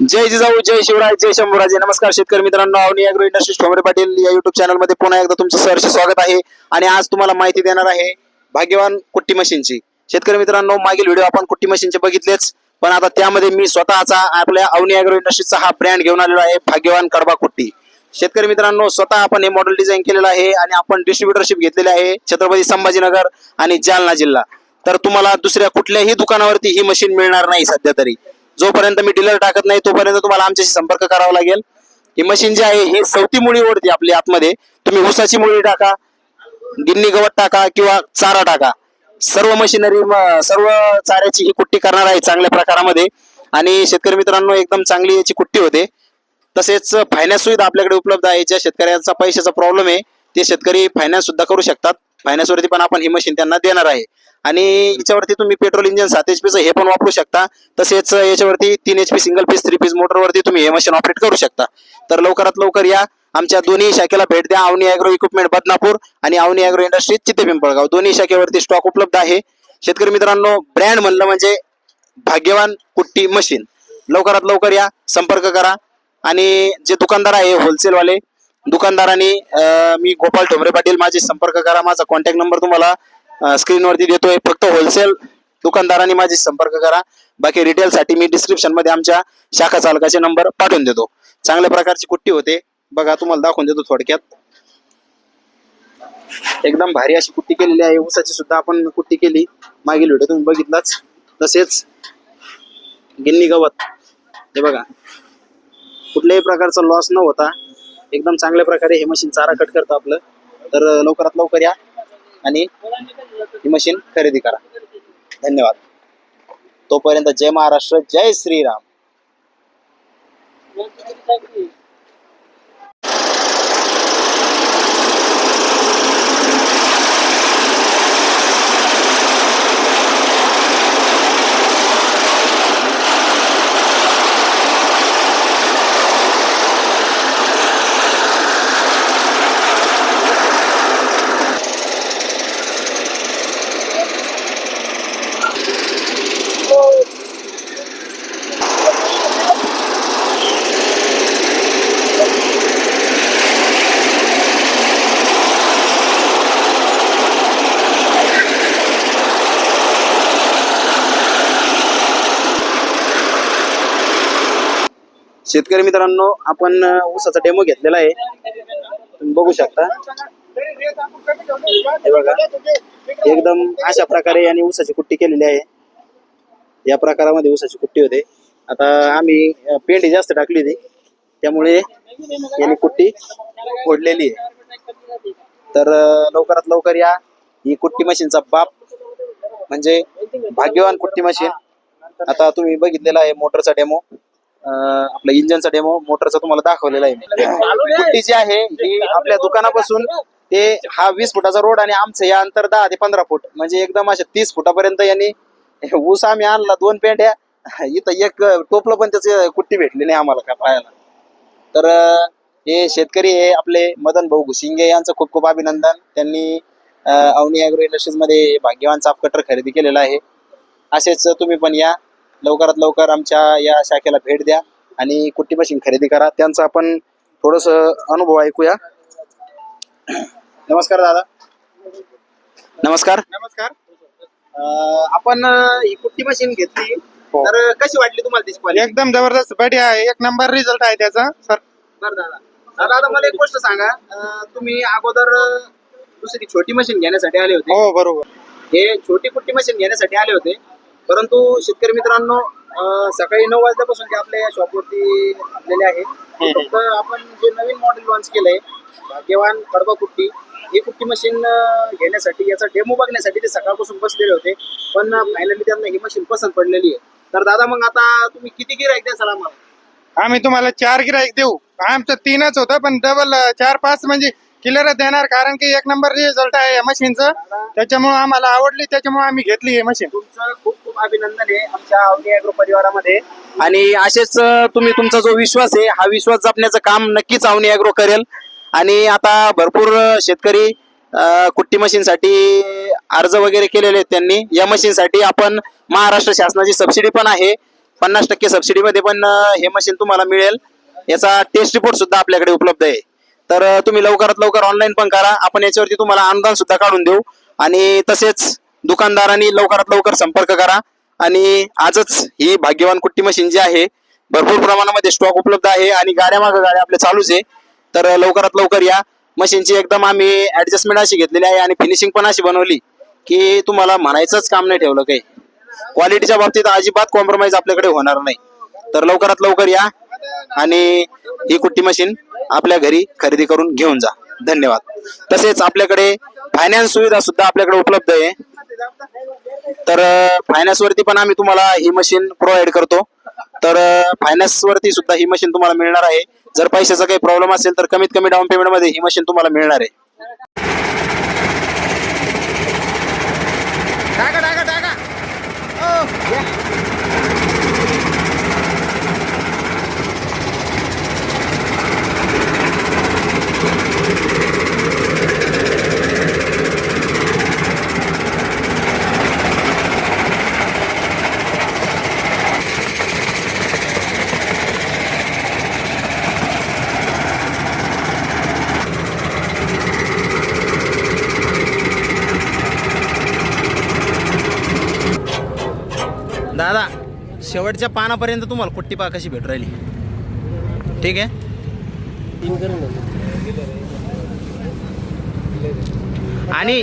जय जिजाऊ जय शिवराय जय शंभूराजे. नमस्कार शेतकरी मित्रांनो अवनी अॅग्रो इंडस्ट्रीज ठोंबरे पाटील या युट्यूब चॅनलमध्ये पुन्हा एकदा तुमचं सहर्ष स्वागत आहे. आणि आज तुम्हाला माहिती देणार आहे भाग्यवान कुट्टी मशीनची. शेतकरी मित्रांनो मागील व्हिडिओ आपण कुट्टी मशीनचे बघितलेच. पण आता त्यामध्ये मी स्वतःचा आपल्या अवनी अॅग्रो इंडस्ट्रीजचा हा ब्रँड घेऊन आलेलो आहे भाग्यवान कडबा कुट्टी. शेतकरी मित्रांनो स्वतः आपण हे मॉडेल डिझाईन केलेलं आहे आणि आपण डिस्ट्रीब्युटरशिप घेतलेले आहे छत्रपती संभाजीनगर आणि जालना जिल्हा. तर तुम्हाला दुसऱ्या कुठल्याही दुकानावरती ही मशीन मिळणार नाही सध्या तरी. जोपर्यंत मी डीलर टाकत नाही तोपर्यंत तुम्हाला आमच्याशी संपर्क करावा लागेल. ही मशीन जी आहे ही सवती मुळी ओढते आपली आतमध्ये. तुम्ही ऊसाची मुळी टाका गिन्नी गवत टाका किंवा चारा टाका. सर्व मशिनरी सर्व चाऱ्याची ही कुट्टी करणार आहे चांगल्या प्रकारामध्ये. आणि शेतकरी मित्रांनो एकदम चांगली याची कुट्टी होते. तसेच फायनान्स सुविधा आपल्याकडे उपलब्ध आहे. ज्या शेतकऱ्यांचा पैशाचा प्रॉब्लेम आहे ते शेतकरी फायनान्स सुद्धा करू शकतात. फायनान्स पण आपण ही मशीन त्यांना देणार आहे. आणि याच्यावरती तुम्ही पेट्रोल इंजिन सात एच पीचं हे पण वापरू शकता. तसेच याच्यावरती तीन H P single piece three piece मोटरवरती तुम्ही हे मशीन ऑपरेट करू शकता. तर लवकरात लवकर या. आमच्या दोन्ही शाखेला भेट द्या. अवनी अॅग्रो इक्विपमेंट बदनापूर आणि अवनी अॅग्रो इंडस्ट्रीज चिते पिंपळगाव. दोन्ही शाखेवरती स्टॉक उपलब्ध आहे. शेतकरी मित्रांनो ब्रँड म्हणलं म्हणजे भाग्यवान कुट्टी मशीन लवकरात लवकर या. संपर्क करा. आणि जे दुकानदार आहे होलसेलवाले दुकानदारांनी मी गोपाल ठोंबरे पाटील माझे संपर्क करा माझा कॉन्टॅक्ट नंबर तुम्हाला स्क्रीनवरती देतोय. फक्त होलसेल दुकानदारांनी माझी संपर्क करा. बाकी रिटेल साठी मी डिस्क्रिप्शनमध्ये आमच्या शाखा चालकाचे नंबर पाठवून देतो. चांगल्या प्रकारची कुट्टी होते. बघा तुम्हाला दाखवून देतो थोडक्यात. एकदम भारी अशी कुट्टी केलेली आहे. ऊसाची सुद्धा आपण कुट्टी केली. मागील व्हिडिओ तुम्ही बघितलाच. तसेच गिन्नी गवत. हे बघा. कुठल्याही प्रकारचा लॉस न होता एकदम चांगल्या प्रकारे हे मशीन चारा कट करतं आपलं. तर लवकरात लवकर या आणि ही मशीन खरेदी करा. धन्यवाद. तोपर्यंत जय महाराष्ट्र जय श्रीराम. शेतकरी मित्रांनो आपण ऊसाचा डेमो घेतलेला आहे. तुम्ही बघू शकता. हे बघा. एकदम अशा प्रकारे यांनी ऊसाची कुट्टी केलेली आहे. या प्रकारामध्ये ऊसाची कुट्टी होते. आता आम्ही पेंडी जास्त टाकली होती. त्यामुळे यांनी कुट्टी ओढलेली आहे. तर लवकरात लवकर या. ही कुट्टी मशीनचा बाप म्हणजे भाग्यवान कुट्टी मशीन. आता तुम्ही बघितलेला आहे मोटरचा डेमो आपला इंजनचा डेमो मोटरचा तुम्हाला दाखवलेला आहे कुट्टी जी आहे ही आपल्या दुकानापासून ते हा वीस फुटाचा रोड आणि आमचं या अंतर दहा ते पंधरा फूट. म्हणजे एकदम अशा तीस फुटापर्यंत यांनी ऊस आम्ही आणला दोन पेंड्या इथं एक टोपलं पण त्याचे कुट्टी भेटली नाही आम्हाला का पाहायला. तर हे शेतकरी हे आपले मदन भाऊ घुसिंगे यांचं खूप खूप अभिनंदन. त्यांनी अवनी अॅग्रो इंडस्ट्रीजमध्ये भाग्यवान चाप कटर खरेदी केलेला आहे. असेच तुम्ही पण या. लवकरात लवकर आमच्या या शाखेला भेट द्या आणि कुट्टी मशीन खरेदी करा. त्यांचा आपण थोडस अनुभव ऐकूया. नमस्कार दादा. नमस्कार. नमस्कार. अं, आपण अं, ही कुट्टी मशीन घेतली. हो. तर कशी वाटली तुम्हाला त्याची क्वालिटी एकदम जबरदस्त बढिया आहे. एक नंबर रिझल्ट आहे त्याचा. सर. बरं दादा. दादा मला एक गोष्ट सांगा. अं, तुम्ही अगोदर अं, दुसरी छोटी मशीन घेण्यासाठी आले होते. हो बरोबर. हे छोटी कुट्टी मशीन घेण्यासाठी आले होते. परंतु शेतकरी मित्रांनो सकाळी नऊ वाजल्यापासून ते आपल्या शॉपवरती आलेले आहे फक्त आपण जे नवीन मॉडेल लॉन्च केलंय भाग्यवान कडबा कुट्टी ही कुट्टी मशीन घेण्यासाठी याचा डेमो बघण्यासाठी ते सकाळपासून बसलेले होते. पण फायनली त्यांना ही मशीन पसंत पडलेली आहे. तर दादा मग आता तुम्ही किती गिरायक द्याल आम्हाला आम्ही तुम्हाला चार गिराईक देऊ. आमचं तीनच होतं पण डबल चार पाच म्हणजे क्लिअरच देणार कारण की एक नंबर रिझल्ट आहे या मशीनचं त्याच्यामुळे आम्हाला आवडली त्याच्यामुळे आम्ही घेतली ही मशीन तुमचं खूप अभिनंदन आहे आमच्या अवनी अॅग्रो परिवारामध्ये. आणि असेच तुम्ही तुमचा जो विश्वास आहे हा विश्वास जपण्याचं काम नक्कीच अवनी अॅग्रो करेल. आणि आता भरपूर शेतकरी कुट्टी मशीनसाठी अर्ज वगैरे केलेले आहेत त्यांनी. या मशीनसाठी आपण महाराष्ट्र शासनाची सबसिडी पण आहे. पन्नास टक्के सबसिडीमध्ये पण हे मशीन तुम्हाला मिळेल. याचा टेस्ट रिपोर्ट सुद्धा आपल्याकडे उपलब्ध आहे. तर तुम्ही लवकरात लवकर ऑनलाईन पण करा. आपण याच्यावरती तुम्हाला अनुदान सुद्धा काढून देऊ. आणि तसेच दुकानदारांनी लवकरात लवकर संपर्क करा. आणि आजच ही भाग्यवान कुट्टी मशीन जी आहे भरपूर प्रमाणामध्ये स्टॉक उपलब्ध आहे आणि गाड्या मागं गाड्या आपल्या चालूच आहे. तर लवकरात लवकर या. मशीनची एकदम आम्ही ऍडजस्टमेंट अशी घेतलेली आहे आणि फिनिशिंग पण अशी बनवली की तुम्हाला म्हणायचंच काम नाही ठेवलं काही. क्वालिटीच्या बाबतीत अजिबात कॉम्प्रोमाइज आपल्याकडे होणार नाही. तर लवकरात लवकर या आणि ही कुट्टी मशीन आपल्या घरी खरेदी करून घेऊन जा. धन्यवाद. तसेच आपल्याकडे फायनान्स सुविधा सुद्धा आपल्याकडे उपलब्ध आहे. तर फायनान्स वरती पण आम्ही तुम्हाला ही मशीन प्रोव्हाइड करतो. तर फायनान्स वरती सुद्धा ही मशीन तुम्हाला मिळणार आहे. जर पैशाचा काही प्रॉब्लेम असेल तर कमीत कमी डाऊन पेमेंटमध्ये ही मशीन तुम्हाला मिळणार आहे टाका टाका टाका दादा शेवटच्या पानापर्यंत तुम्हाला कुट्टी पा कशी भेट राहिली? ठीक आहे? आणि